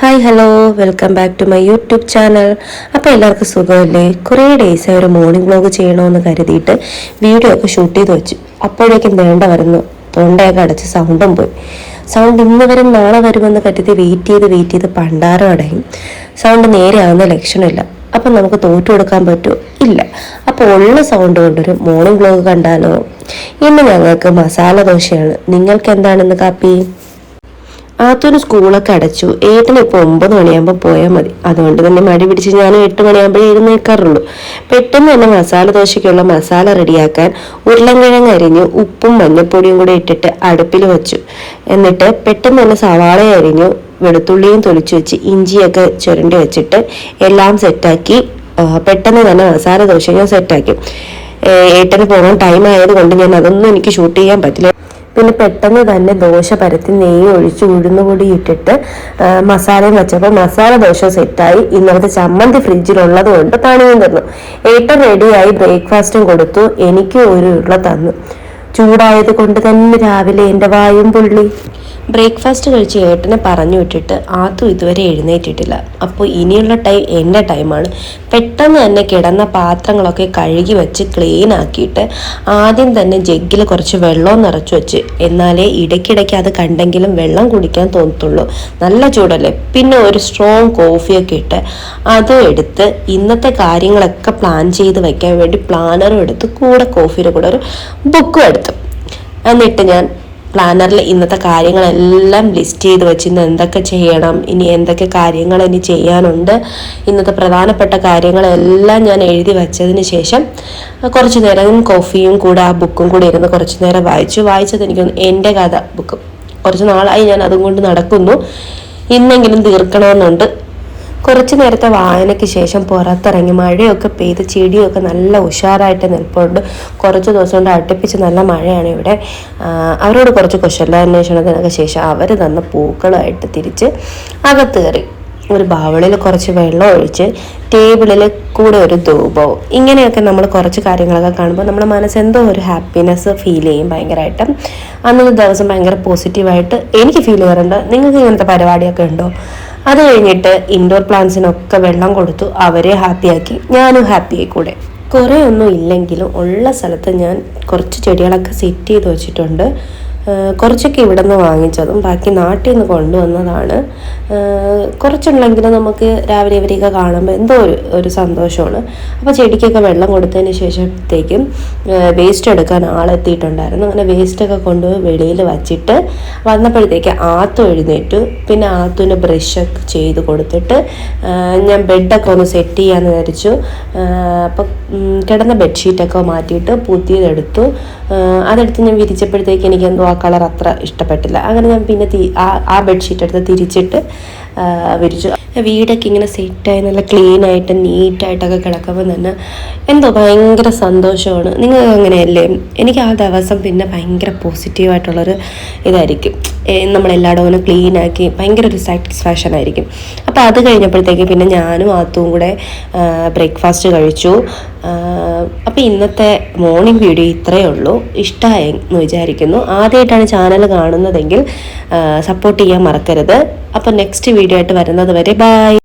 Hi hello welcome back to my YouTube channel അപ്പോൾ എല്ലാവർക്കും സുഖമല്ലേ? കുറേ ഡേയ്സായി ഒരു മോർണിംഗ് വ്ലോഗ് ചെയ്യണമെന്ന് കരുതിയിട്ട് വീഡിയോ ഒക്കെ ഷൂട്ട് ചെയ്ത് വെച്ചു. അപ്പോഴേക്കും വേണ്ട വരുന്നു. തൊണ്ടയൊക്കെ അടച്ച് സൗണ്ടും പോയി. സൗണ്ട് ഇന്ന് വരും നാളെ വരുമെന്ന് കരുതി വെയിറ്റ് ചെയ്ത് വെയിറ്റ് ചെയ്ത് പണ്ടാരം അടയും. സൗണ്ട് നേരെ ആവുന്ന ലക്ഷണമില്ല അപ്പം നമുക്ക് തോറ്റു കൊടുക്കാൻ പറ്റുമോ ഇല്ല. അപ്പോൾ ഉള്ള സൗണ്ട് കൊണ്ടൊരു മോർണിംഗ് വ്ലോഗ് കണ്ടാലോ? ഇന്ന് ഞങ്ങൾക്ക് മസാല ദോശയാണ്. നിങ്ങൾക്ക് എന്താണെന്ന് കാപ്പി? ആത്തൊരു സ്കൂളൊക്കെ അടച്ചു. ഏട്ടന് ഇപ്പോൾ ഒമ്പത് മണിയാകുമ്പോൾ പോയാൽ മതി. അതുകൊണ്ട് തന്നെ മടി പിടിച്ച് ഞാൻ എട്ട് മണിയാകുമ്പോഴേ എഴുന്നേൽക്കാറുള്ളൂ പെട്ടെന്ന് തന്നെ മസാല ദോശയ്ക്കുള്ള മസാല റെഡിയാക്കാൻ ഉരുളൻകിഴങ്ങ് അരിഞ്ഞ് ഉപ്പും മഞ്ഞപ്പൊടിയും കൂടെ ഇട്ടിട്ട് അടുപ്പിൽ വെച്ചു. എന്നിട്ട് പെട്ടെന്ന് തന്നെ സവാള അരിഞ്ഞു വെളുത്തുള്ളിയും തൊലിച്ചു വെച്ച് ഇഞ്ചിയൊക്കെ ചുരണ്ടി വെച്ചിട്ട് എല്ലാം സെറ്റാക്കി പെട്ടെന്ന് തന്നെ മസാല ദോശ ഞാൻ സെറ്റാക്കി. ഏട്ടന് പോകാൻ ടൈം ആയതുകൊണ്ട് ഞാൻ അതൊന്നും എനിക്ക് ഷൂട്ട് ചെയ്യാൻ പറ്റില്ല. പിന്നെ പെട്ടെന്ന് തന്നെ ദോശ പരത്തി നെയ്യ് ഒഴിച്ച് ഉഴുന്നുപൊടി ഇട്ടിട്ട് മസാലയും വെച്ചപ്പോൾ മസാല ദോശ സെറ്റായി. ഇന്നലത്തെ ചമ്മന്തി ഫ്രിഡ്ജിലുള്ളത് കൊണ്ട് പണിയും തന്നു ഏട്ടൻ റെഡിയായി ബ്രേക്ക്ഫാസ്റ്റും കൊടുത്തു. എനിക്ക് ഒരു ഉരുള തന്നു. ചൂടായത് കൊണ്ട് തന്നെ രാവിലെ എന്റെ വായും പുള്ളി. ബ്രേക്ക്ഫാസ്റ്റ് കഴിച്ച് ഏട്ടനെ പറഞ്ഞു വിട്ടിട്ട് ആത്തും ഇതുവരെ എഴുന്നേറ്റിട്ടില്ല. അപ്പോൾ ഇനിയുള്ള ടൈം എന്റെ ടൈമാണ്. പെട്ടെന്ന് തന്നെ കിടന്ന പാത്രങ്ങളൊക്കെ കഴുകി വെച്ച് ക്ലീൻ ആക്കിയിട്ട് ആദ്യം തന്നെ ജഗ്ഗിൽ കുറച്ച് വെള്ളം നിറച്ചു വെച്ച്. എന്നാലേ ഇടയ്ക്കിടയ്ക്ക് അത് കണ്ടെങ്കിലും വെള്ളം കുടിക്കാൻ തോന്നത്തുള്ളൂ. നല്ല ചൂടല്ലേ? പിന്നെ ഒരു സ്ട്രോങ് കോഫിയൊക്കെ ഇട്ട് അതും എടുത്ത് ഇന്നത്തെ കാര്യങ്ങളൊക്കെ പ്ലാൻ ചെയ്ത് വെക്കാൻ വേണ്ടി പ്ലാനറും എടുത്ത് കൂടെ കോഫിയുടെ കൂടെ ഒരു ബുക്കും എടുത്തു. എന്നിട്ട് ഞാൻ പ്ലാനറിൽ ഇന്നത്തെ കാര്യങ്ങളെല്ലാം ലിസ്റ്റ് ചെയ്ത് വെച്ച് ഇന്ന് എന്തൊക്കെ ചെയ്യണം ഇനി എന്തൊക്കെ കാര്യങ്ങൾ ഇനി ചെയ്യാനുണ്ട് ഇന്നത്തെ പ്രധാനപ്പെട്ട കാര്യങ്ങളെല്ലാം ഞാൻ എഴുതി വെച്ചതിന് ശേഷം കുറച്ച് നേരം കോഫിയും കൂടെ ആ ബുക്കും കൂടെ ഇരുന്ന് കുറച്ച് നേരം വായിച്ചു. വായിച്ചത് എനിക്ക് എന്റെ കഥ ബുക്ക് കുറച്ച് നാളായി ഞാൻ അതും കൊണ്ട് നടക്കുന്നു. ഇന്നെങ്കിലും തീർക്കണമെന്നുണ്ട്. കുറച്ച് നേരത്തെ വായനയ്ക്ക് ശേഷം പുറത്തിറങ്ങി മഴയൊക്കെ പെയ്ത് ചെടിയൊക്കെ നല്ല ഉഷാറായിട്ട് നിൽപ്പുണ്ട്. കുറച്ച് ദിവസം കൊണ്ട് അടുപ്പിച്ച് നല്ല മഴയാണ് ഇവിടെ. അവരോട് കുറച്ച് കുശലാന്വേഷണത്തിനൊക്കെ ശേഷം അവർ തന്ന പൂക്കളായിട്ട് തിരിച്ച് അകത്ത് കയറി. ഒരു ബാവളിൽ കുറച്ച് വെള്ളം ഒഴിച്ച് ടേബിളിൽ കൂടെ ഒരു ധൂപവും. ഇങ്ങനെയൊക്കെ നമ്മൾ കുറച്ച് കാര്യങ്ങളൊക്കെ കാണുമ്പോൾ നമ്മുടെ മനസ്സ് എന്തോ ഒരു ഹാപ്പിനെസ് ഫീൽ ചെയ്യും ഭയങ്കരമായിട്ട് അന്നത്തെ ദിവസം ഭയങ്കര പോസിറ്റീവായിട്ട് എനിക്ക് ഫീൽ ചെയ്യാറുണ്ട്. നിങ്ങൾക്ക് ഇങ്ങനത്തെ പരിപാടിയൊക്കെ ഉണ്ടോ? അത് കഴിഞ്ഞിട്ട് ഇൻഡോർ പ്ലാന്റ്സിനൊക്കെ വെള്ളം കൊടുത്തു അവരെ ഹാപ്പിയാക്കി ഞാനും ഹാപ്പിയായി കൂടെ കുറേ ഒന്നും ഇല്ലെങ്കിലും ഉള്ള സ്ഥലത്ത് ഞാൻ കുറച്ച് ചെടികളൊക്കെ സെറ്റ് ചെയ്ത് വെച്ചിട്ടുണ്ട്. കുറച്ചൊക്കെ ഇവിടെ നിന്ന് വാങ്ങിച്ചതും ബാക്കി നാട്ടിൽ നിന്ന് കൊണ്ടുവന്നതാണ്. കുറച്ചുണ്ടെങ്കിലും നമുക്ക് രാവിലെ ഇവരെയൊക്കെ കാണുമ്പോൾ എന്തോ ഒരു ഒരു സന്തോഷമാണ്. അപ്പോൾ ചെടിക്കൊക്കെ വെള്ളം കൊടുത്തതിന് ശേഷത്തേക്കും വേസ്റ്റ് എടുക്കാൻ ആളെത്തിയിട്ടുണ്ടായിരുന്നു. അങ്ങനെ വേസ്റ്റൊക്കെ കൊണ്ടുപോയി വെളിയിൽ വച്ചിട്ട് വന്നപ്പോഴത്തേക്ക് ആത്തു എഴുന്നേറ്റു. പിന്നെ ആത്തുവിന് ബ്രഷൊക്കെ ചെയ്ത് കൊടുത്തിട്ട് ഞാൻ ബെഡൊക്കെ ഒന്ന് സെറ്റ് ചെയ്യാമെന്ന് വിചാരിച്ചു. അപ്പം കിടന്ന ബെഡ്ഷീറ്റൊക്കെ മാറ്റിയിട്ട് പുതിയതെടുത്തു. അതെടുത്ത് ഞാൻ വിരിച്ചപ്പോഴത്തേക്ക് എനിക്ക് എന്തോ ആ കളർ അത്ര ഇഷ്ടപ്പെട്ടില്ല. അങ്ങനെ ഞാൻ പിന്നെ ആ ബെഡ്ഷീറ്റ് എടുത്ത് തിരിച്ചിട്ട് വിരിച്ചു. വീടൊക്കെ ഇങ്ങനെ സെറ്റായി നല്ല ക്ലീൻ ആയിട്ട് നീറ്റായിട്ടൊക്കെ കിടക്കുമ്പോൾ തന്നെ എന്തോ ഭയങ്കര സന്തോഷമാണ്. നിങ്ങൾ അങ്ങനെയല്ലേ എനിക്ക് ആ ദിവസം പിന്നെ ഭയങ്കര പോസിറ്റീവായിട്ടുള്ളൊരു ഇതായിരിക്കും. നമ്മളെല്ലായിടവും ആക്കി ഭയങ്കര ഒരു സാറ്റിസ്ഫാക്ഷൻ ആയിരിക്കും. അപ്പോൾ അത് കഴിഞ്ഞപ്പോഴത്തേക്ക് പിന്നെ ഞാനും ആത്തും കൂടെ ബ്രേക്ക്ഫാസ്റ്റ് കഴിച്ചു. അപ്പോൾ ഇന്നത്തെ മോർണിംഗ് വീഡിയോ ഇത്രയേ ഉള്ളൂ. ഇഷ്ടമായി എന്ന് വിചാരിക്കുന്നു. ആദ്യമായിട്ടാണ് ചാനൽ കാണുന്നതെങ്കിൽ സപ്പോർട്ട് ചെയ്യാൻ മറക്കരുത്. അപ്പോൾ നെക്സ്റ്റ് വീഡിയോ ആയിട്ട് വരുന്നത് വരെ ബൈ